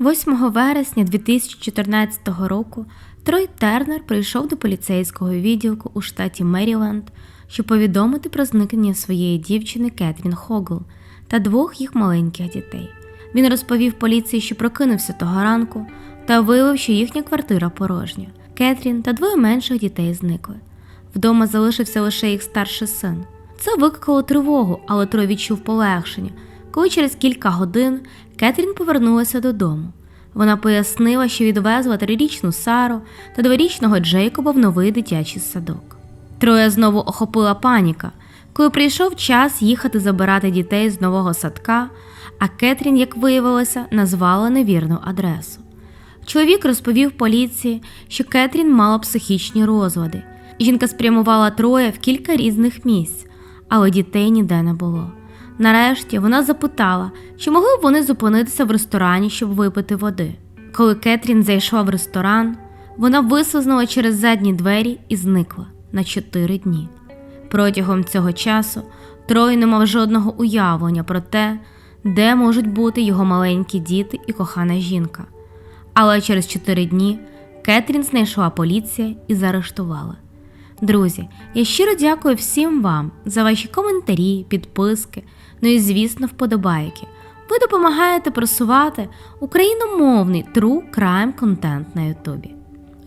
8 вересня 2014 року Трой Тернер прийшов до поліцейського відділку у штаті Меріленд, щоб повідомити про зникнення своєї дівчини Кетрін Хогл та двох їх маленьких дітей. Він розповів поліції, що прокинувся того ранку та виявив, що їхня квартира порожня. Кетрін та двоє менших дітей зникли. Вдома залишився лише їх старший син. Це викликало тривогу, але Трой відчув полегшення, коли через кілька годин Кетрін повернулася додому. Вона пояснила, що відвезла трирічну Сару та дворічного Джейкоба в новий дитячий садок. Троє знову охопила паніка, коли прийшов час їхати забирати дітей з нового садка, а Кетрін, як виявилося, назвала невірну адресу. Чоловік розповів поліції, що Кетрін мала психічні розлади. Жінка спрямувала троє в кілька різних місць, але дітей ніде не було. Нарешті вона запитала, чи могли б вони зупинитися в ресторані, щоб випити води. Коли Кетрін зайшла в ресторан, вона вислизнула через задні двері і зникла на чотири дні. Протягом цього часу Трой не мав жодного уявлення про те, де можуть бути його маленькі діти і кохана жінка. Але через чотири дні Кетрін знайшла поліція і заарештувала. Друзі, я щиро дякую всім вам за ваші коментарі, підписки, ну і, звісно, вподобайки. Ви допомагаєте просувати україномовний true crime контент на Ютубі.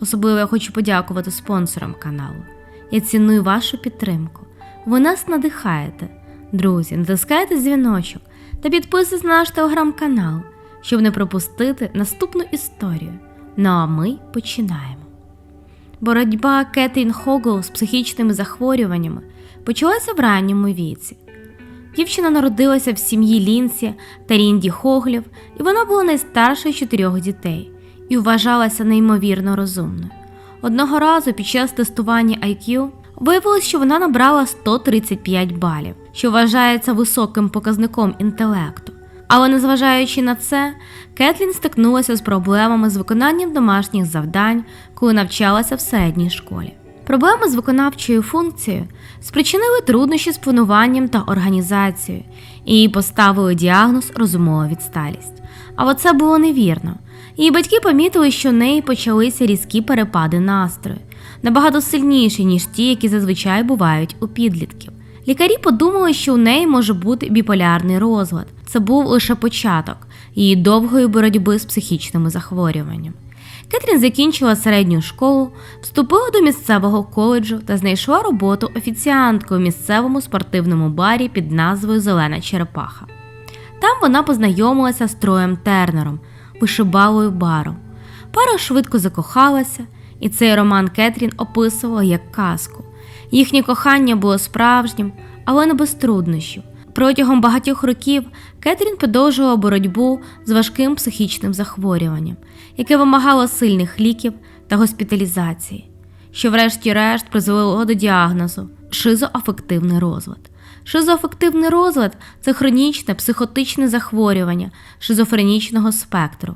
Особливо я хочу подякувати спонсорам каналу. Я ціную вашу підтримку. Ви нас надихаєте. Друзі, натискайте дзвіночок та підписуйтесь на наш телеграм-канал, щоб не пропустити наступну історію. Ну а ми починаємо. Боротьба Кетрін Хогл з психічними захворюваннями почалася в ранньому віці. Дівчина народилася в сім'ї Лінсі та Рінді Хоглів, і вона була найстаршою чотирьох дітей і вважалася неймовірно розумною. Одного разу під час тестування IQ виявилось, що вона набрала 135 балів, що вважається високим показником інтелекту. Але незважаючи на це, Кетлін стикнулася з проблемами з виконанням домашніх завдань, коли навчалася в середній школі. Проблеми з виконавчою функцією спричинили труднощі з плануванням та організацією, і поставили діагноз розумова відсталість. Але це було невірно. Її батьки помітили, що в неї почалися різкі перепади настрою, набагато сильніші, ніж ті, які зазвичай бувають у підлітків. Лікарі подумали, що у неї може бути біполярний розлад. Це був лише початок її довгої боротьби з психічними захворюваннями. Кетрін закінчила середню школу, вступила до місцевого коледжу та знайшла роботу офіціанткою в місцевому спортивному барі під назвою Зелена Черепаха. Там вона познайомилася з Троєм Тернером, вишибалою баром. Пара швидко закохалася, і цей роман Кетрін описувала як казку. Їхнє кохання було справжнім, але не без труднощів. Протягом багатьох років Кетрін продовжувала боротьбу з важким психічним захворюванням, яке вимагало сильних ліків та госпіталізації, що, врешті-решт, призвело до діагнозу шизоафективний розлад. Шизоафективний розлад це хронічне психотичне захворювання шизофренічного спектру.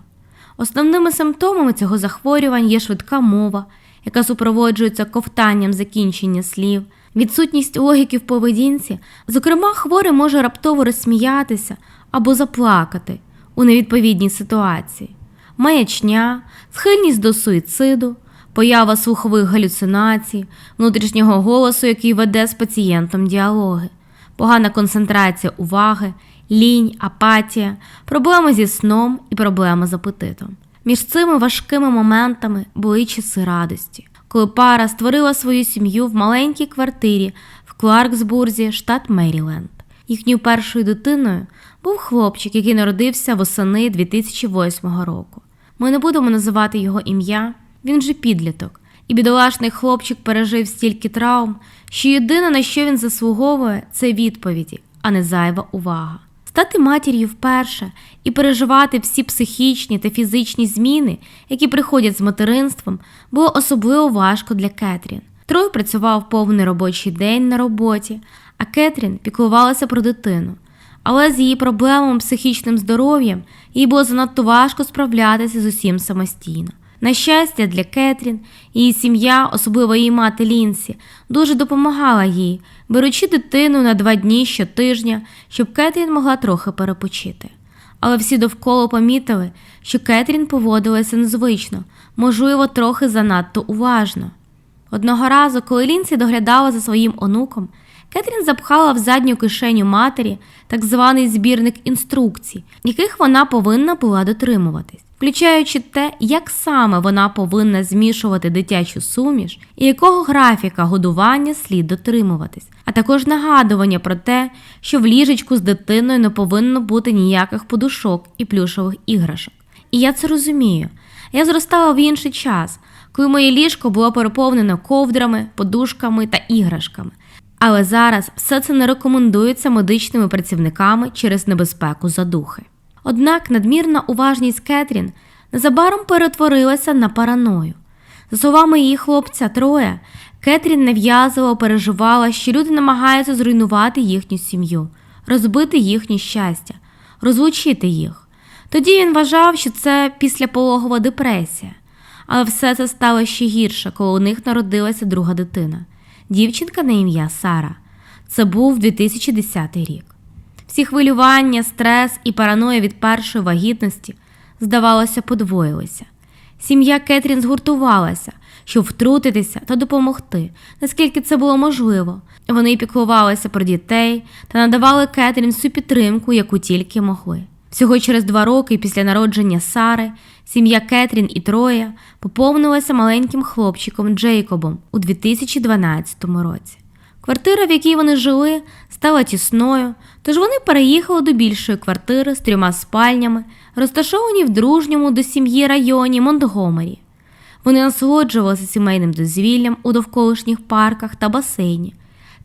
Основними симптомами цього захворювання є швидка мова, яка супроводжується ковтанням закінчення слів, відсутність логіки в поведінці, зокрема, хворий може раптово розсміятися або заплакати у невідповідній ситуації, маячня, схильність до суїциду, поява слухових галюцинацій, внутрішнього голосу, який веде з пацієнтом діалоги, погана концентрація уваги, лінь, апатія, проблеми зі сном і проблеми з апетитом. Між цими важкими моментами були часи радості, коли пара створила свою сім'ю в маленькій квартирі в Кларксбурзі, штат Меріленд. Їхньою першою дитиною був хлопчик, який народився восени 2008 року. Ми не будемо називати його ім'я, він же підліток, і бідолашний хлопчик пережив стільки травм, що єдине, на що він заслуговує, це відповіді, а не зайва увага. Стати матір'ю вперше і переживати всі психічні та фізичні зміни, які приходять з материнством, було особливо важко для Кетрін. Трой працював повний робочий день на роботі, а Кетрін піклувалася про дитину. Але з її проблемами психічним здоров'ям їй було занадто важко справлятися з усім самостійно. На щастя, для Кетрін, її сім'я, особливо її мати Лінсі, дуже допомагала їй, беручи дитину на два дні щотижня, щоб Кетрін могла трохи перепочити. але всі довкола помітили, що Кетрін поводилася незвично, можливо, трохи занадто уважно. Одного разу, коли Лінсі доглядала за своїм онуком, Кетрін запхала в задню кишеню матері так званий збірник інструкцій, яких вона повинна була дотримуватись, включаючи те, як саме вона повинна змішувати дитячу суміш і якого графіка годування слід дотримуватись, а також нагадування про те, що в ліжечку з дитиною не повинно бути ніяких подушок і плюшових іграшок. І я це розумію. Я зростала в інший час, коли моє ліжко було переповнене ковдрами, подушками та іграшками. Але зараз все це не рекомендується медичними працівниками через небезпеку задухи. Однак надмірна уважність Кетрін незабаром перетворилася на параною. За словами її хлопця Троя, Кетрін нав'язливо переживала, що люди намагаються зруйнувати їхню сім'ю, розбити їхнє щастя, розлучити їх. Тоді він вважав, що це післяпологова депресія, але все це стало ще гірше, коли у них народилася друга дитина дівчинка на ім'я Сара. Це був 2010 рік. Всі хвилювання, стрес і параноя від першої вагітності, здавалося, подвоїлися. Сім'я Кетрін згуртувалася, щоб втрутитися та допомогти, наскільки це було можливо. Вони піклувалися про дітей та надавали Кетрін всю підтримку, яку тільки могли. Всього через два роки після народження Сари сім'я Кетрін і Троя поповнилася маленьким хлопчиком Джейкобом у 2012 році. Квартира, в якій вони жили, стала тісною, тож вони переїхали до більшої квартири з трьома спальнями, розташовані в дружньому до сім'ї районі Монтгомері. Вони насолоджувалися сімейним дозвіллям у довколишніх парках та басейні.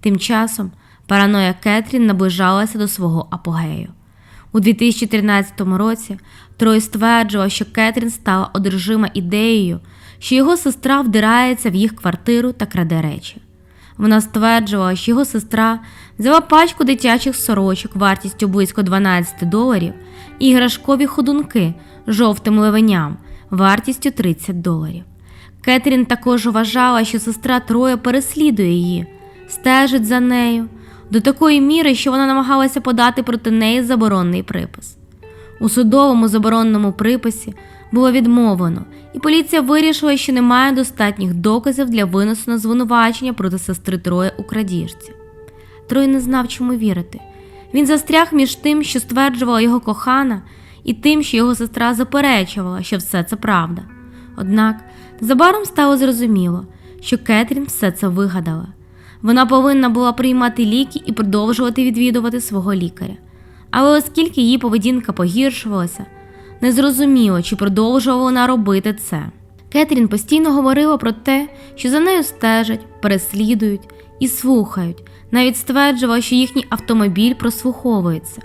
Тим часом параноя Кетрін наближалася до свого апогею. У 2013 році Трой стверджував, що Кетрін стала одержима ідеєю, що його сестра вдирається в їх квартиру та краде речі. Вона стверджувала, що його сестра взяла пачку дитячих сорочок вартістю близько 12 доларів і іграшкові ходунки з жовтим левеням вартістю 30 доларів. Кетрін також вважала, що сестра Троя переслідує її, стежить за нею до такої міри, що вона намагалася подати проти неї заборонний припис. У судовому заборонному приписі було відмовлено, і поліція вирішила, що немає достатніх доказів для винесення звинувачення проти сестри Троя у крадіжці. Трой не знав, чому вірити. Він застряг між тим, що стверджувала його кохана, і тим, що його сестра заперечувала, що все це правда. Однак незабаром стало зрозуміло, що Кетрін все це вигадала. Вона повинна була приймати ліки і продовжувати відвідувати свого лікаря. Але оскільки її поведінка погіршувалася, незрозуміло, чи продовжувала вона робити це. Кетрін постійно говорила про те, що за нею стежать, переслідують і слухають, навіть стверджувала, що їхній автомобіль прослуховується.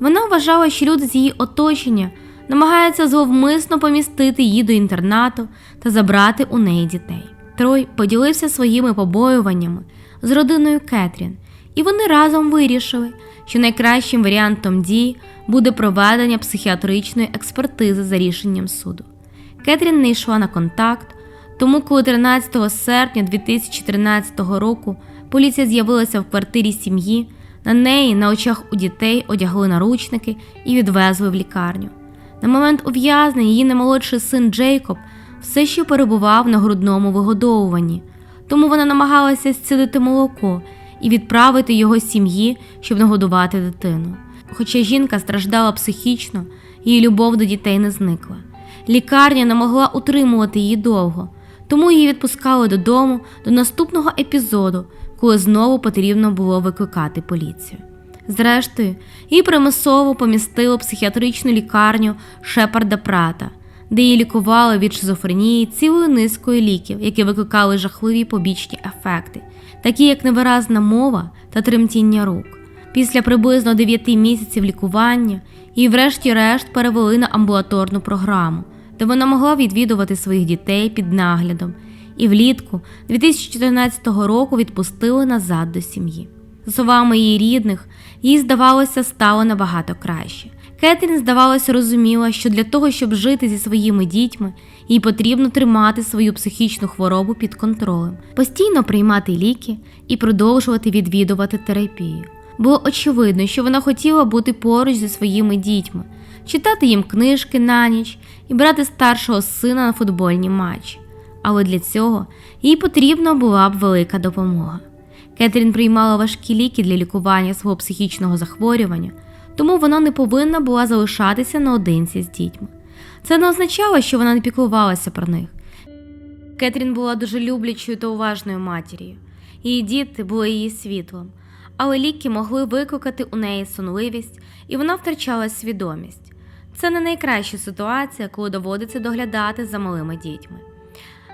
Вона вважала, що люди з її оточення намагаються зловмисно помістити її до інтернату та забрати у неї дітей. Трой поділився своїми побоюваннями з родиною Кетрін, і вони разом вирішили, що найкращим варіантом дій буде проведення психіатричної експертизи за рішенням суду. Кетрін не йшла на контакт, тому коли 13 серпня 2013 року поліція з'явилася в квартирі сім'ї, на неї на очах у дітей одягли наручники і відвезли в лікарню. На момент ув'язнення її наймолодший син Джейкоб все ще перебував на грудному вигодовуванні, тому вона намагалася зцілити молоко і відправити його сім'ї, щоб нагодувати дитину. Хоча жінка страждала психічно, її любов до дітей не зникла. Лікарня не могла утримувати її довго, тому її відпускали додому до наступного епізоду, коли знову потрібно було викликати поліцію. Зрештою, її примусово помістили в психіатричну лікарню Шепарда Прата, де її лікували від шизофренії цілою низкою ліків, які викликали жахливі побічні ефекти, такі як невиразна мова та тремтіння рук. Після приблизно 9 місяців лікування її врешті-решт перевели на амбулаторну програму, де вона могла відвідувати своїх дітей під наглядом, і влітку 2014 року відпустили назад до сім'ї. Словами її рідних, їй здавалося, стало набагато краще. Кетрін, здавалося, розуміла, що для того, щоб жити зі своїми дітьми, їй потрібно тримати свою психічну хворобу під контролем, постійно приймати ліки і продовжувати відвідувати терапію. Було очевидно, що вона хотіла бути поруч зі своїми дітьми, читати їм книжки на ніч і брати старшого сина на футбольні матчі. Але для цього їй потрібна була б велика допомога. Кетрін приймала важкі ліки для лікування свого психічного захворювання, тому вона не повинна була залишатися наодинці з дітьми. Це не означало, що вона не піклувалася про них. Кетрін була дуже люблячою та уважною матір'ю. Її діти були її світлом, але ліки могли викликати у неї сонливість, і вона втрачала свідомість. Це не найкраща ситуація, коли доводиться доглядати за малими дітьми.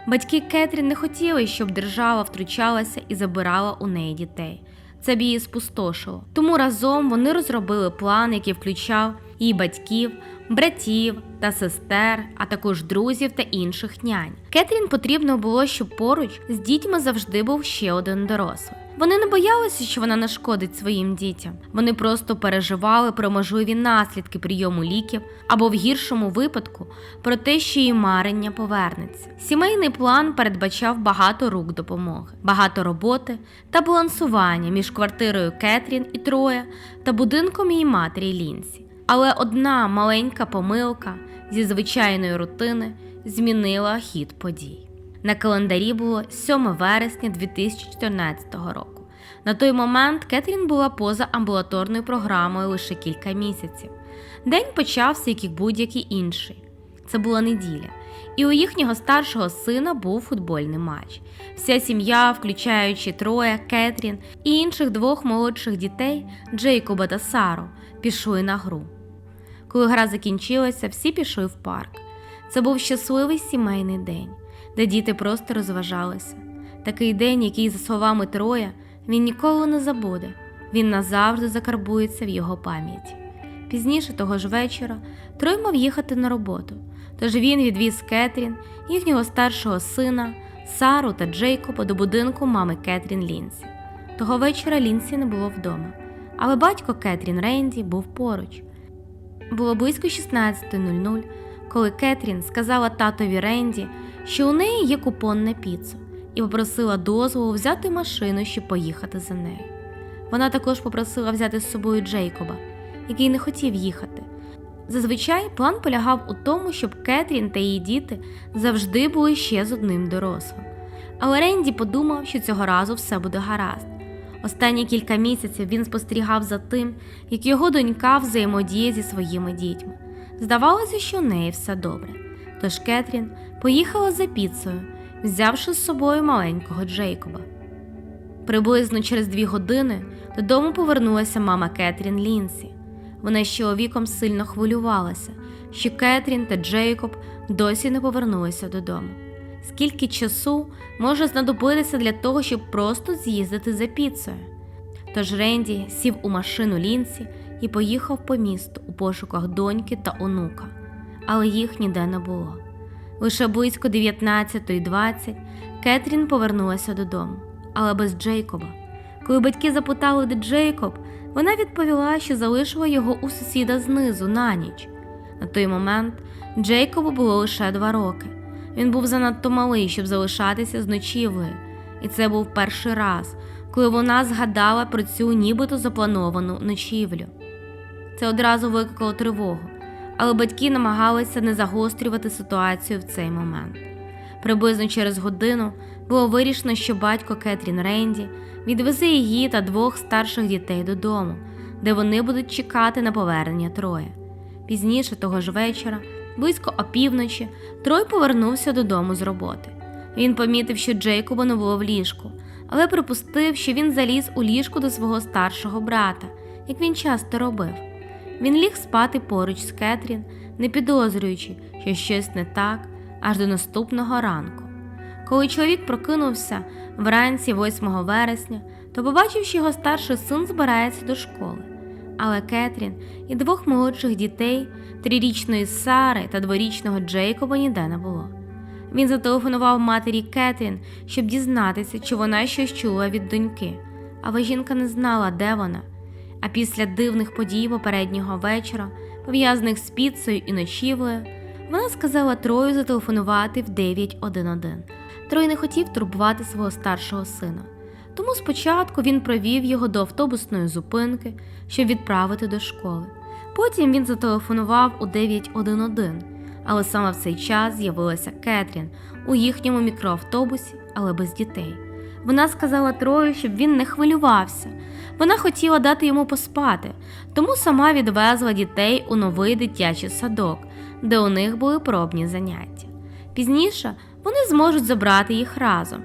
Батьки Кетрін не хотіли, щоб держава втручалася і забирала у неї дітей. Це б її спустошило. Тому разом вони розробили план, який включав її батьків, братів та сестер, а також друзів та інших нянь. Кетрін потрібно було, щоб поруч з дітьми завжди був ще один дорослий. Вони не боялися, що вона нашкодить своїм дітям. Вони просто переживали про можливі наслідки прийому ліків або в гіршому випадку про те, що її марення повернеться. Сімейний план передбачав багато рук допомоги, багато роботи та балансування між квартирою Кетрін і Троя та будинком її матері Лінсі. Але одна маленька помилка зі звичайної рутини змінила хід подій. На календарі було 7 вересня 2014 року. На той момент Кетрін була поза амбулаторною програмою лише кілька місяців. День почався, як і будь-який інший. Це була неділя, і у їхнього старшого сина був футбольний матч. Вся сім'я, включаючи Троя, Кетрін і інших двох молодших дітей Джейкоба та Сару, пішли на гру. Коли гра закінчилася, всі пішли в парк. Це був щасливий сімейний день, де діти просто розважалися. Такий день, який, за словами Троя, він ніколи не забуде, він назавжди закарбується в його пам'яті. Пізніше того ж вечора Трой мав їхати на роботу, тож він відвіз Кетрін, їхнього старшого сина, Сару та Джейкоба до будинку мами Кетрін Лінсі. Того вечора Лінсі не було вдома, але батько Кетрін Ренді був поруч. Було близько 16.00, коли Кетрін сказала татові Ренді, що у неї є купон на піцу, і попросила дозволу взяти машину, щоб поїхати за нею. Вона також попросила взяти з собою Джейкоба, який не хотів їхати. Зазвичай план полягав у тому, щоб Кетрін та її діти завжди були ще з одним дорослим. Але Ренді подумав, що цього разу все буде гаразд. Останні кілька місяців він спостерігав за тим, як його донька взаємодіє зі своїми дітьми. Здавалося, що у неї все добре. Тож Кетрін поїхала за піцею, взявши з собою маленького Джейкоба. Приблизно через дві години додому повернулася мама Кетрін Лінсі. Вона з чоловіком сильно хвилювалася, що Кетрін та Джейкоб досі не повернулися додому. Скільки часу може знадобитися для того, щоб просто з'їздити за піцею? Тож Ренді сів у машину Лінсі і поїхав по місту у пошуках доньки та онука, але їх ніде не було. Лише близько 19.20 Кетрін повернулася додому, але без Джейкоба. Коли батьки запитали, де Джейкоб, вона відповіла, що залишила його у сусіда знизу на ніч. На той момент Джейкобу було лише два роки. Він був занадто малий, щоб залишатися з ночівлею, і це був перший раз, коли вона згадала про цю нібито заплановану ночівлю. Це одразу викликало тривогу, але батьки намагалися не загострювати ситуацію в цей момент. Приблизно через годину було вирішено, що батько Кетрін Ренді відвезе її та двох старших дітей додому, де вони будуть чекати на повернення Троя. Пізніше того ж вечора, близько опівночі, Трой повернувся додому з роботи. Він помітив, що Джейкоба не було в ліжку, але припустив, що він заліз у ліжку до свого старшого брата, як він часто робив. Він ліг спати поруч з Кетрін, не підозрюючи, що щось не так аж до наступного ранку. Коли чоловік прокинувся вранці 8 вересня, то побачив, що його старший син збирається до школи. Але Кетрін і двох молодших дітей, трирічної Сари та дворічного Джейкоба ніде не було. Він зателефонував матері Кетрін, щоб дізнатися, чи вона щось чула від доньки, але жінка не знала, де вона. А після дивних подій попереднього вечора, пов'язаних з піцею і ночівлею, вона сказала Трою зателефонувати в 911. Трой не хотів турбувати свого старшого сина. Тому спочатку він провів його до автобусної зупинки, щоб відправити до школи. Потім він зателефонував у 911, але саме в цей час з'явилася Кетрін у їхньому мікроавтобусі, але без дітей. Вона сказала Трою, щоб він не хвилювався. Вона хотіла дати йому поспати, тому сама відвезла дітей у новий дитячий садок, де у них були пробні заняття. Пізніше вони зможуть забрати їх разом.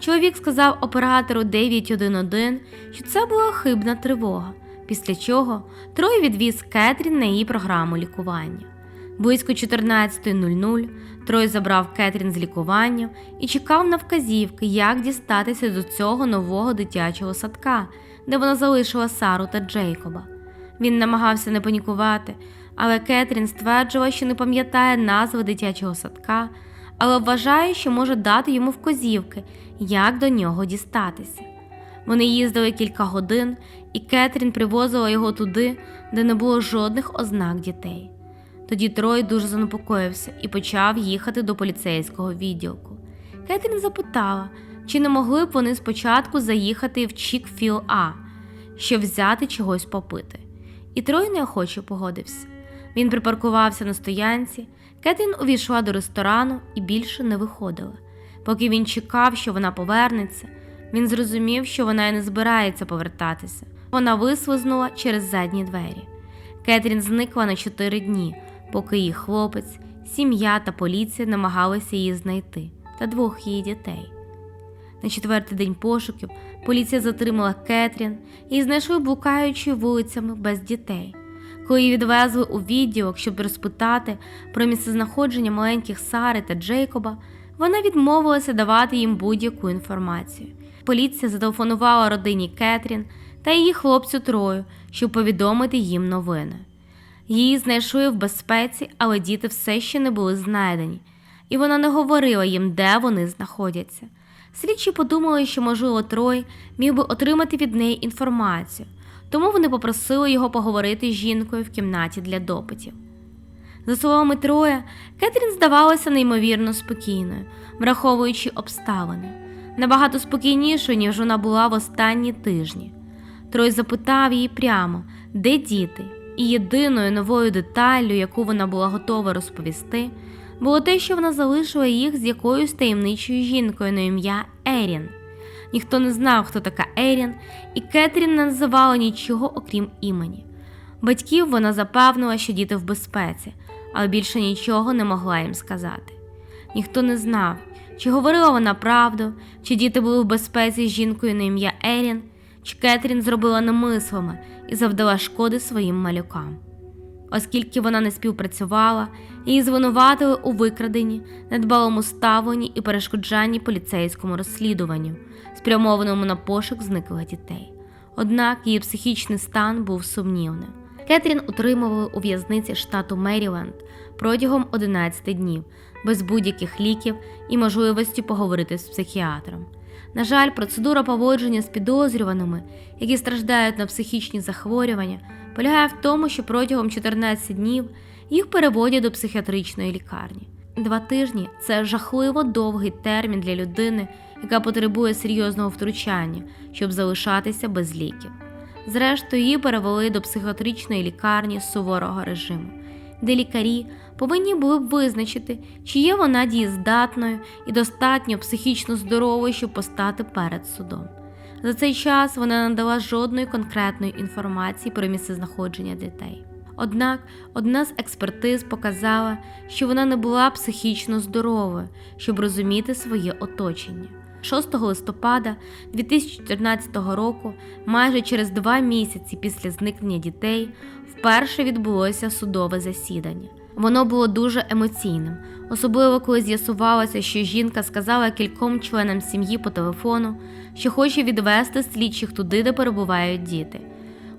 Чоловік сказав оператору 911, що це була хибна тривога, після чого Трой відвіз Кетрін на її програму лікування. Близько 14.00 Трой забрав Кетрін з лікування і чекав на вказівки, як дістатися до цього нового дитячого садка, де вона залишила Сару та Джейкоба. Він намагався не панікувати, але Кетрін стверджувала, що не пам'ятає назви дитячого садка, але вважає, що може дати йому вказівки, як до нього дістатися. Вони їздили кілька годин, і Кетрін привозила його туди, де не було жодних ознак дітей. Тоді Трой дуже занепокоївся і почав їхати до поліцейського відділку. Кетрін запитала, чи не могли б вони спочатку заїхати в Чікфіл А, щоб взяти чогось попити. І Трой неохоче погодився. Він припаркувався на стоянці, Кетрін увійшла до ресторану і більше не виходила. Поки він чекав, що вона повернеться, він зрозумів, що вона й не збирається повертатися. Вона вислизнула через задні двері. Кетрін зникла на чотири дні, поки її хлопець, сім'я та поліція намагалися її знайти та двох її дітей. На четвертий день пошуків поліція затримала Кетрін і знайшли блукаючою вулицями без дітей. Коли її відвезли у відділок, щоб розпитати про місцезнаходження маленьких Сари та Джейкоба, вона відмовилася давати їм будь-яку інформацію. Поліція зателефонувала родині Кетрін та її хлопцю Трою, щоб повідомити їм новини. Її знайшли в безпеці, але діти все ще не були знайдені, і вона не говорила їм, де вони знаходяться. Слідчі подумали, що, можливо, Трой міг би отримати від неї інформацію, тому вони попросили його поговорити з жінкою в кімнаті для допитів. За словами Троя, Кетрін здавалася неймовірно спокійною, враховуючи обставини, набагато спокійнішою, ніж вона була в останні тижні. Трой запитав її прямо, де діти, і єдиною новою деталлю, яку вона була готова розповісти, було те, що вона залишила їх з якоюсь таємничою жінкою на ім'я Ерін. Ніхто не знав, хто така Ерін, і Кетрін не називала нічого окрім імені. Батьків вона запевнила, що діти в безпеці, але більше нічого не могла їм сказати. Ніхто не знав, чи говорила вона правду, чи діти були в безпеці з жінкою на ім'я Ерін, чи Кетрін зробила намислами і завдала шкоди своїм малюкам. Оскільки вона не співпрацювала, її звинуватили у викраденні, недбалому ставленні і перешкоджанні поліцейському розслідуванню, спрямованому на пошук зниклих дітей. Однак її психічний стан був сумнівним. Кетрін утримували у в'язниці штату Меріленд протягом 11 днів, без будь-яких ліків і можливості поговорити з психіатром. На жаль, процедура поводження з підозрюваними, які страждають на психічні захворювання, полягає в тому, що протягом 14 днів їх переводять до психіатричної лікарні. Два тижні це жахливо довгий термін для людини, яка потребує серйозного втручання, щоб залишатися без ліків. Зрештою, її перевели до психіатричної лікарні суворого режиму, де лікарі повинні були б визначити, чи є вона дієздатною і достатньо психічно здоровою, щоб постати перед судом. За цей час вона не дала жодної конкретної інформації про місцезнаходження дітей. Однак одна з експертиз показала, що вона не була психічно здоровою, щоб розуміти своє оточення. 6 листопада 2014 року, майже через два місяці після зникнення дітей, вперше відбулося судове засідання. Воно було дуже емоційним, особливо коли з'ясувалося, що жінка сказала кільком членам сім'ї по телефону, що хоче відвести слідчих туди, де перебувають діти.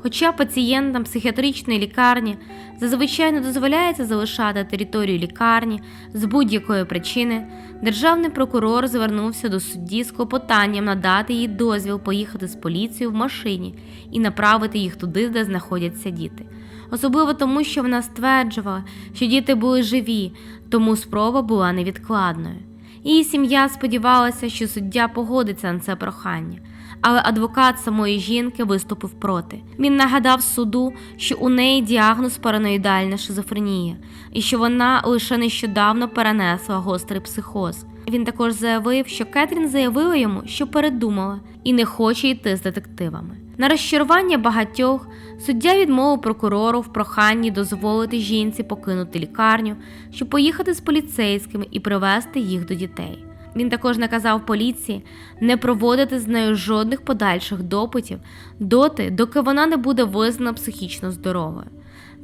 Хоча пацієнтам психіатричної лікарні зазвичай не дозволяється залишати територію лікарні з будь-якої причини, державний прокурор звернувся до судді з клопотанням надати їй дозвіл поїхати з поліцією в машині і направити їх туди, де знаходяться діти. Особливо тому, що вона стверджувала, що діти були живі, тому спроба була невідкладною. Її сім'я сподівалася, що суддя погодиться на це прохання, Але адвокат самої жінки виступив проти. Він нагадав суду, що у неї діагноз параноїдальна шизофренія, і що вона лише нещодавно перенесла гострий психоз. Він також заявив, що Кетрін заявила йому, що передумала і не хоче йти з детективами. На розчарування багатьох суддя відмовив прокурору в проханні дозволити жінці покинути лікарню, щоб поїхати з поліцейськими і привезти їх до дітей. Він також наказав поліції не проводити з нею жодних подальших допитів доти, доки вона не буде визнана психічно здоровою.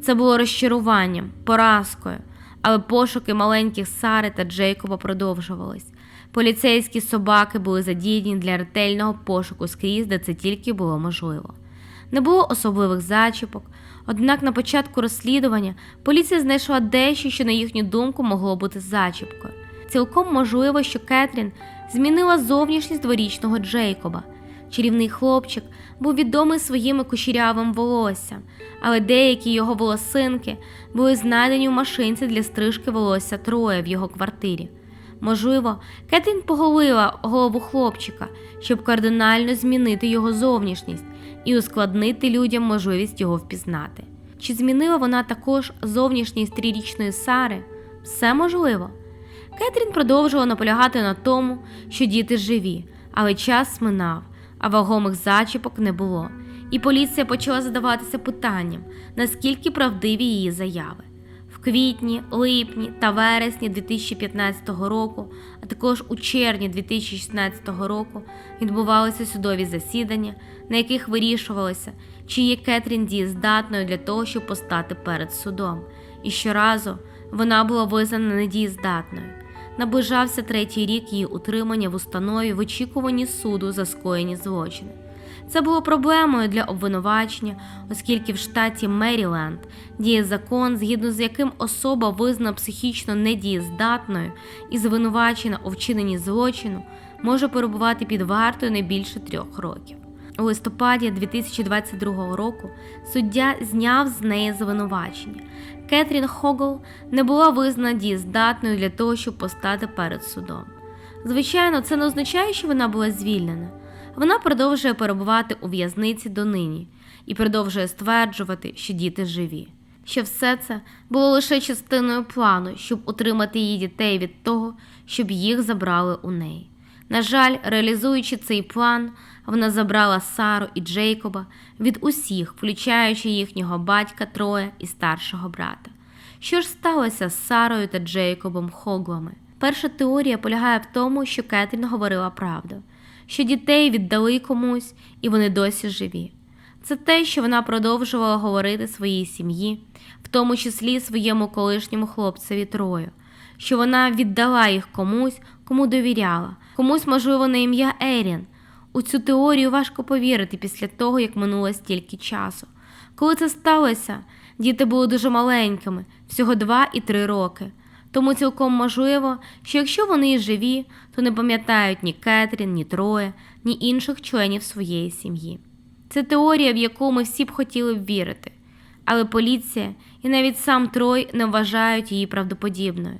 Це було розчаруванням, поразкою, але пошуки маленьких Сари та Джейкоба продовжувались. Поліцейські собаки були задіяні для ретельного пошуку скрізь, де це тільки було можливо. Не було особливих зачіпок, однак на початку розслідування поліція знайшла дещо, що, на їхню думку, могло бути зачіпкою. Цілком можливо, що Кетрін змінила зовнішність дворічного Джейкоба. Чарівний хлопчик був відомий своїм кучерявим волоссям, але деякі його волосинки були знайдені в машинці для стрижки волосся троє в його квартирі. Можливо, Кетрін поголила голову хлопчика, щоб кардинально змінити його зовнішність і ускладнити людям можливість його впізнати. Чи змінила вона також зовнішність трирічної Сари? Все можливо. Кетрін продовжувала наполягати на тому, що діти живі, але час минав, а вагомих зачіпок не було. І поліція почала задаватися питанням, наскільки правдиві її заяви. В квітні, липні та вересні 2015 року, а також у червні 2016 року відбувалися судові засідання, на яких вирішувалося, чи є Кетрін дієздатною для того, щоб постати перед судом. І щоразу вона була визнана недієздатною. Наближався третій рік її утримання в установі в очікуванні суду за скоєні злочини. Це було проблемою для обвинувачення, оскільки в штаті Меріленд діє закон, згідно з яким особа визнана психічно недієздатною і звинувачена у вчиненні злочину, може перебувати під вартою не більше трьох років. У листопаді 2022 року суддя зняв з неї звинувачення. Кетрін Хогл не була визнана дієздатною для того, щоб постати перед судом. Звичайно, це не означає, що вона була звільнена. Вона продовжує перебувати у в'язниці донині і продовжує стверджувати, що діти живі. Що все це було лише частиною плану, щоб утримати її дітей від того, щоб їх забрали у неї. На жаль, реалізуючи цей план, вона забрала Сару і Джейкоба від усіх, включаючи їхнього батька Троя і старшого брата. Що ж сталося з Сарою та Джейкобом Хоглами? Перша теорія полягає в тому, що Кетрін говорила правду, що дітей віддали комусь і вони досі живі. Це те, що вона продовжувала говорити своїй сім'ї, в тому числі своєму колишньому хлопцеві Трою, що вона віддала їх комусь, кому довіряла, комусь, можливо, на ім'я Ерін. У цю теорію важко повірити після того, як минуло стільки часу. Коли це сталося, діти були дуже маленькими, всього два і три роки. Тому цілком можливо, що якщо вони і живі, то не пам'ятають ні Кетрін, ні Троє, ні інших членів своєї сім'ї. Це теорія, в яку ми всі б хотіли б вірити, але поліція і навіть сам Трой не вважають її правдоподібною.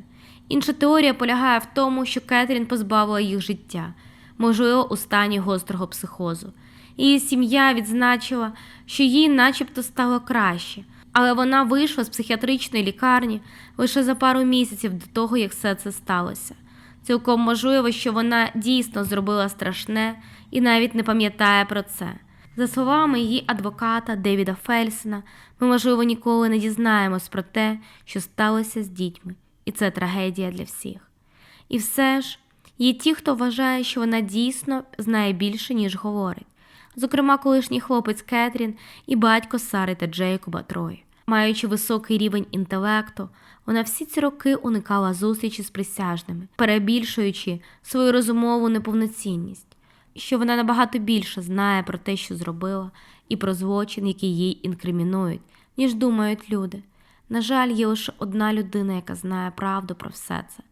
Інша теорія полягає в тому, що Кетрін позбавила їх життя, можливо, у стані гострого психозу. Її сім'я відзначила, що їй начебто стало краще, але вона вийшла з психіатричної лікарні лише за пару місяців до того, як все це сталося. Цілком можливо, що вона дійсно зробила страшне і навіть не пам'ятає про це. За словами її адвоката Девіда Фельсена, ми, можливо, ніколи не дізнаємось про те, що сталося з дітьми, і це трагедія для всіх. І все ж є ті, хто вважає, що вона дійсно знає більше, ніж говорить, зокрема, колишній хлопець Кетрін і батько Сари та Джейкоба Трой. Маючи високий рівень інтелекту, вона всі ці роки уникала зустрічі з присяжними, перебільшуючи свою розумову неповноцінність що вона набагато більше знає про те, що зробила, і про злочин, який їй інкримінують, ніж думають люди. На жаль, є лише одна людина, яка знає правду про все це.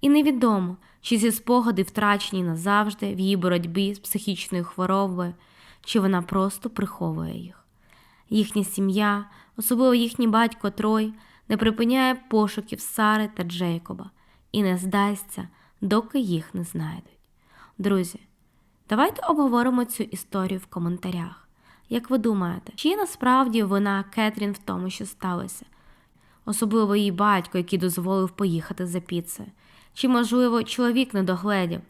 І невідомо, чи ці спогади втрачені назавжди в її боротьбі з психічною хворобою, чи вона просто приховує їх. Їхня сім'я, особливо їхній батько Трой, не припиняє пошуків Сари та Джейкоба і не здасться, доки їх не знайдуть. Друзі, Давайте обговоримо цю історію в коментарях. Як ви думаєте, чи насправді вина Кетрін в тому, що сталося? Особливо її батько, який дозволив поїхати за піцею. Чи, можливо, чоловік не догледів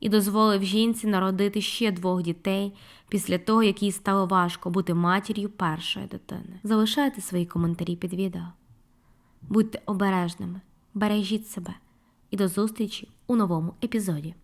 і дозволив жінці народити ще двох дітей після того, як їй стало важко бути матір'ю першої дитини. Залишайте свої коментарі під відео. Будьте обережними, бережіть себе і до зустрічі у новому епізоді.